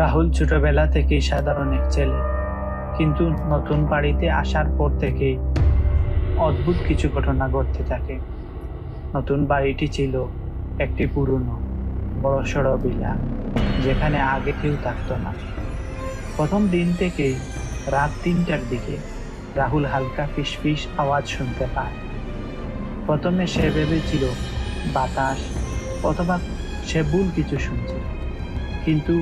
রাহুল ছোটবেলা থেকেই সাধারণ এক ছেলে, কিন্তু নতুন বাড়িতে আসার পর থেকেই অদ্ভুত কিছু ঘটনা ঘটতে থাকে। নতুন বাড়িটি ছিল একটি পুরনো, বড় সড়ো বিলা, যেখানে আগে কেউ থাকতো না। প্রথম দিন থেকেই রাত তিনটার দিকে রাহুল হালকা ফিসফিস আওয়াজ শুনতে পায়। প্রথমে সে ভেবেছিল বাতাস, অথবা সে ভুল কিছু শুনছে, কিন্তু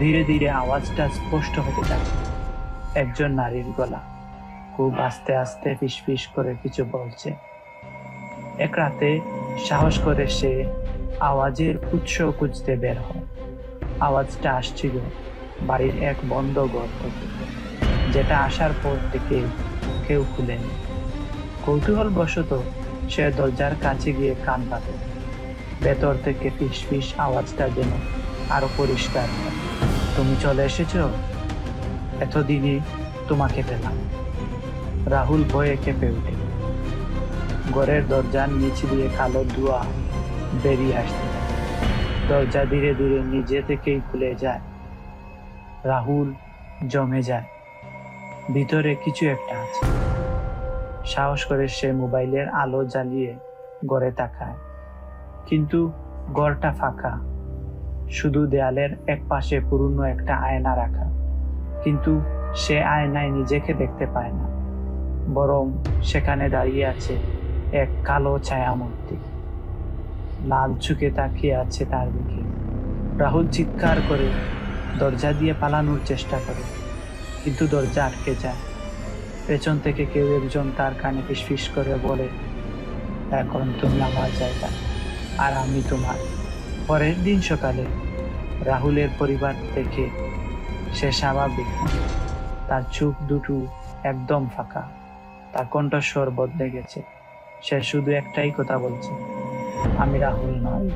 ধীরে ধীরে আওয়াজটা স্পষ্ট হতে থাকে। একজন নারীর গলা খুব আস্তে আস্তে ফিসফিস করে কিছু বলছে। এক রাতে সাহস করে সে আওয়াজের উৎস খুঁজতে বের হয়। আওয়াজটা আসছিল বাড়ির এক বন্ধ ঘর থেকে, যেটা আসার পর থেকে কেউ খুলেনি। কৌতূহল বশত সে দরজার কাছে গিয়ে কান পাতে ভেতর থেকে ফিস ফিস আওয়াজটা যেন আরও পরিষ্কার হয়। তুমি চলে এসেছ এতদিনে তোমাকে পেলাম। রাহুল ভয়ে কেঁপে উঠে। ঘরের দরজার নিচ দিয়ে কালো ধোঁয়া বেরিয়ে আসতে দরজা ধীরে ধীরে নিজে থেকেই খুলে যায়। রাহুল জমে যায়। ভিতরে কিছু একটা আছে। সাহস করে সে মোবাইলের আলো জ্বালিয়ে ঘরে তাকায়। কিন্তু ঘরটা ফাঁকা। শুধু দেয়ালের এক পাশে পুরনো একটা আয়না রাখা। কিন্তু সে আয়নায় নিজেকে দেখতে পায় না, বরং সেখানে দাঁড়িয়ে আছে এক কালো ছায়ামূর্তি। লাল চুকে তাকিয়ে আছে তার দিকে। রাহুল চিৎকার করে দরজা দিয়ে পালানোর চেষ্টা করে, কিন্তু দরজা আটকে যায়। পেছন থেকে কেউ একজন তার কানে ফিসফিস করে বলে, এখন তুমি আমার জায়গা, আর আমি তোমার। পরের দিন সকালে রাহুলের পরিবার থেকে সে স্বাভাবিক তার চোখ দুটো একদম ফাঁকা, তার কণ্ঠস্বর বদলে গেছে। সে শুধু একটাই কথা বলছে, আমি রাহুল নয়।